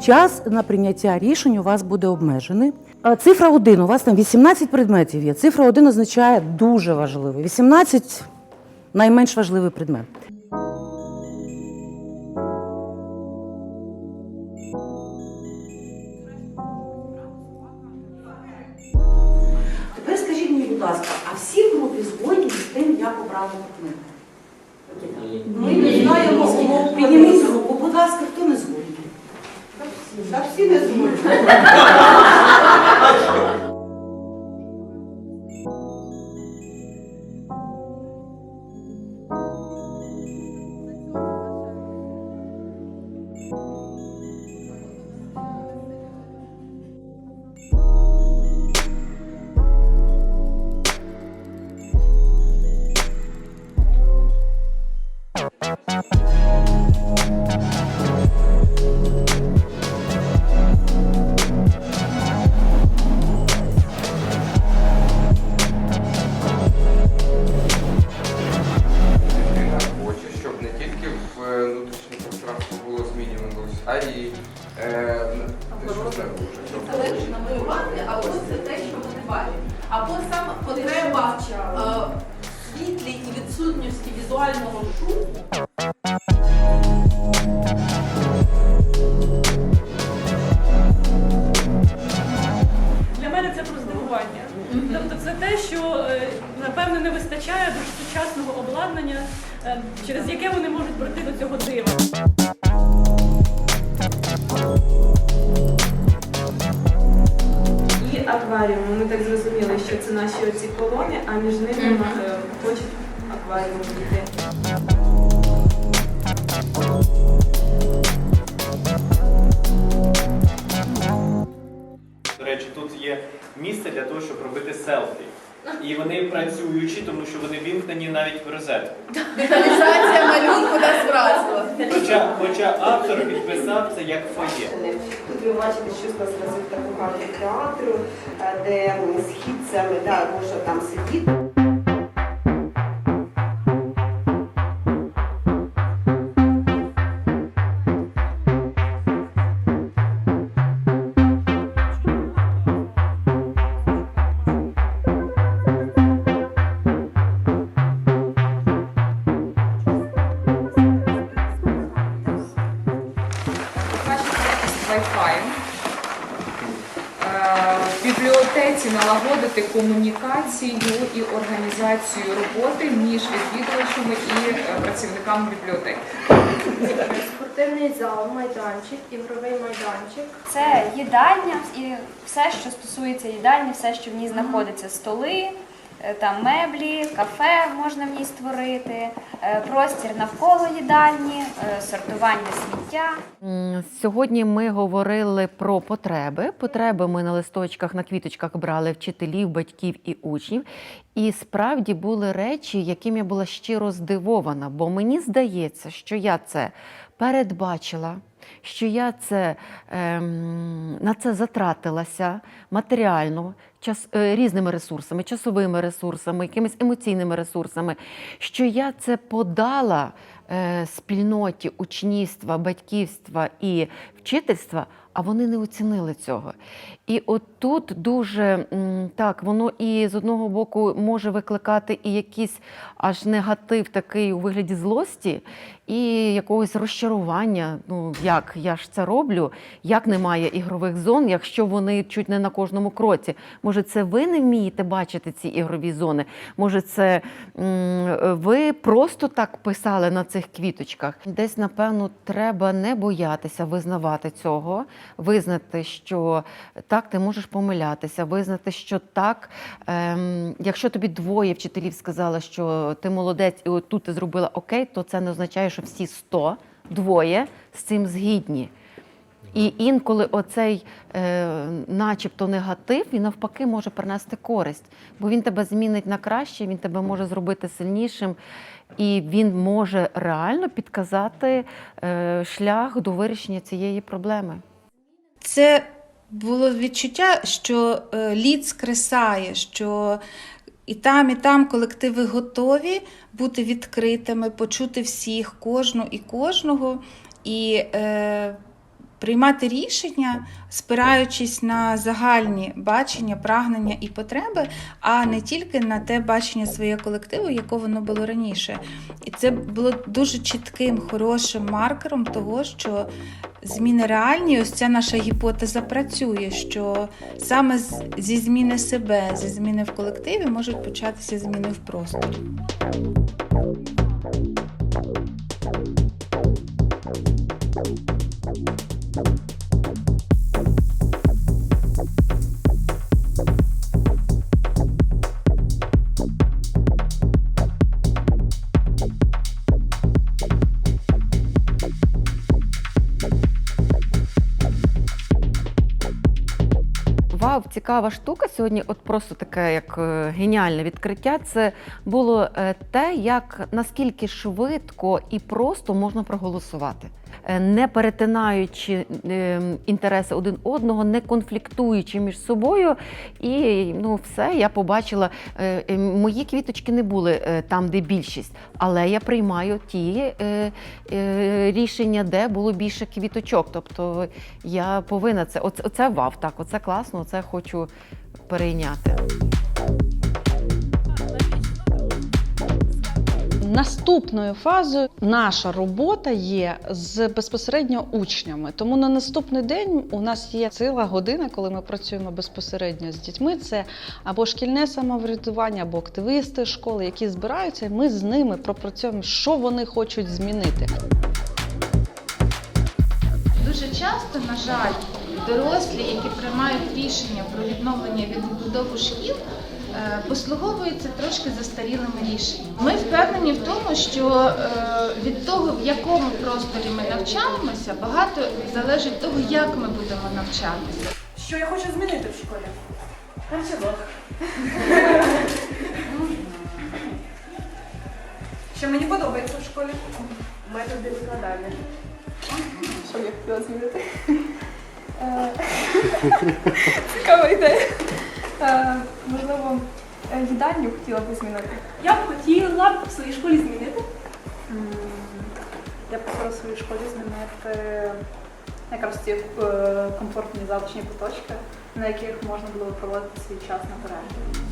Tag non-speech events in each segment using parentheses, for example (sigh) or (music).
час на прийняття рішень у вас буде обмежений. Цифра 1, у вас там 18 предметів є. Цифра 1 означає дуже важливий. 18 найменш важливий предмет. Тепер скажіть мені, будь ласка, а всі в групі згодні з тим, як обрали предмет? Ми не знаємо умов. Підніміть руку, будь ласка, хто? Та всі не зможуть. Людина Залежить намалювати, або це те, що вони бачать. Або саме потреба е, в світлі і відсутності візуального шуму. Для мене це про здивування. Тобто це те, що е, напевно не вистачає до сучасного обладнання, е, через яке вони можуть прийти до цього дива. І акваріум. Ми так зрозуміли, що це наші оці колони, а між ними е, хочуть акваріум дітей. До речі, тут є місце для того, щоб робити селфі. І вони працюючі, тому що вони вімкнені навіть в розетку. Деталізація малюнку нас вразила. Хоча, хоча автор підписав це як фоє. Тут ви бачите, що з нас таку карту театру, е, де східцями да, можна там сидіти. Бібліотеці налагодити комунікацію і організацію роботи між відвідувачами і е, працівниками бібліотеки. Спортивний зал, майданчик, ігровий майданчик. Це їдальня і все, що стосується їдальні, все, що в ній знаходиться, столи, там меблі, кафе можна в ній створити, е, простір навколо їдальні, е, сортування сміття. Сьогодні ми говорили про потреби. Потреби ми на листочках, на квіточках брали вчителів, батьків і учнів. І справді були речі, яким я була щиро здивована, бо мені здається, що я це передбачила, що я це, ем, на це затратилася матеріально, час, е, різними ресурсами, часовими ресурсами, якимись емоційними ресурсами, що я це подала е, спільноті учнівства, батьківства і вчительства, а вони не оцінили цього. І от тут дуже так, воно і з одного боку може викликати і якийсь аж негатив такий у вигляді злості, і якогось розчарування. Ну як я ж це роблю, як немає ігрових зон, якщо вони чуть не на кожному кроці. Може, це ви не вмієте бачити ці ігрові зони? Може, це ви просто так писали на цих квіточках? Десь, напевно, треба не боятися визнавати цього, визнати, що так, ти можеш помилятися, визнати, що так, ем, якщо тобі двоє вчителів сказали, що ти молодець, і тут ти зробила окей, то це не означає, що всі 100, двоє з цим згідні. І інколи оцей, е, начебто, негатив, він навпаки може принести користь, бо він тебе змінить на краще, він тебе може зробити сильнішим, і він може реально підказати е, шлях до вирішення цієї проблеми. Це було відчуття, що е, лід скресає, що і там, і там колективи готові бути відкритими, почути всіх, кожну і кожного. І е, приймати рішення, спираючись на загальні бачення, прагнення і потреби, а не тільки на те бачення своєї колективу, яке воно було раніше. І це було дуже чітким, хорошим маркером того, що зміни реальні, ось ця наша гіпотеза працює, що саме зі зміни себе, зі зміни в колективі можуть початися зміни в просторі. Вау, цікава штука сьогодні. От просто таке як е, геніальне відкриття. Це було е, те, як наскільки швидко і просто можна проголосувати, Е, не перетинаючи е, інтереси один одного, не конфліктуючи між собою. І ну, все, я побачила. Мої квіточки не були там, де більшість, але я приймаю ті рішення, де було більше квіточок. Тобто я повинна це. Оце, вау, так, оце класно, оце хочу перейняти. Наступною фазою наша робота є з безпосередньо учнями. Тому на наступний день у нас є ціла година, коли ми працюємо безпосередньо з дітьми. Це або шкільне самоврядування, або активісти школи, які збираються. і Ми з ними пропрацьовуємо, що вони хочуть змінити. Дуже часто, на жаль, дорослі, які приймають рішення про відновлення відбудову шкіл, е, послуговуються трошки застарілими рішеннями. Ми впевнені в тому, що е, від того, в якому просторі ми навчаємося, багато залежить від того, як ми будемо навчатися. Що я хочу змінити в школі? Що мені подобається в школі? Методи викладання. Що я хотіла змінити? (laughs) Цікава ідея. Е, Можливо, е, їдальню хотіла б змінити. Я б хотіла б в своїй школі змінити. Я б хотіла в своїй школі змінити якраз ці е, комфортні завтрашні куточки, на яких можна було проводити свій час на перерві.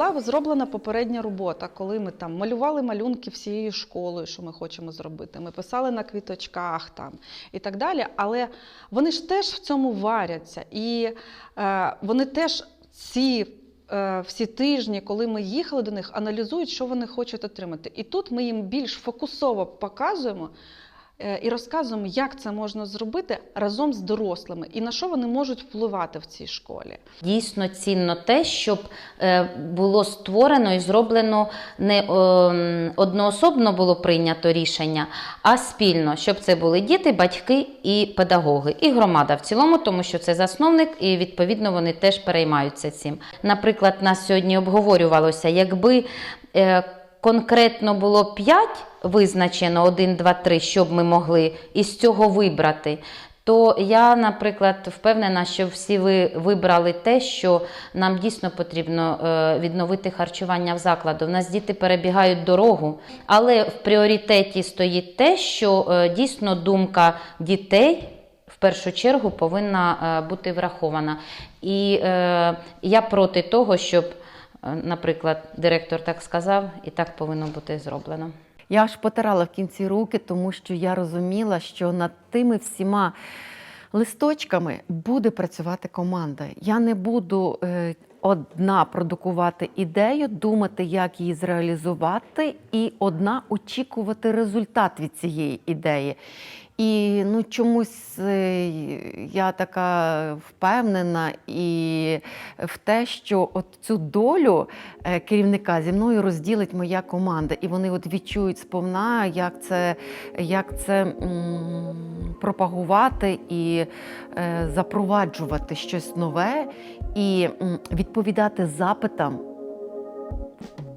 Була зроблена попередня робота, коли ми там малювали малюнки всією школою, що ми хочемо зробити. Ми писали на квіточках там і так далі. Але вони ж теж в цьому варяться. І е, вони теж ці е, всі тижні, коли ми їхали до них, аналізують, що вони хочуть отримати. І тут ми їм більш фокусово показуємо. Е, І розказуємо, як це можна зробити разом з дорослими, і на що вони можуть впливати в цій школі. Дійсно цінно те, щоб е, було створено і зроблено не одноособно було прийнято рішення, а спільно, щоб це були діти, батьки і педагоги, і громада в цілому, тому що це засновник, і відповідно вони теж переймаються цим. Наприклад, нас сьогодні обговорювалося, якби е, конкретно було 5 визначено 1, 2, 3, щоб ми могли із цього вибрати. То я, наприклад, впевнена, що всі ви вибрали те, що нам дійсно потрібно е, відновити харчування в закладу. У нас діти перебігають дорогу, але в пріоритеті стоїть те, що е, дійсно думка дітей в першу чергу повинна е, бути врахована. І я проти того, щоб, наприклад, директор так сказав, і так повинно бути зроблено. Я аж потирала в кінці руки, тому що я розуміла, що над тими всіма листочками буде працювати команда. Я не буду е, одна продукувати ідею, думати, як її зреалізувати, і одна очікувати результат від цієї ідеї. І ну, чомусь е, я така впевнена і в те, що от цю долю е, керівника зі мною розділить моя команда, і вони от відчують сповна, як це, як це пропагувати і е, запроваджувати щось нове, і відповідати запитам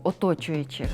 оточуючих.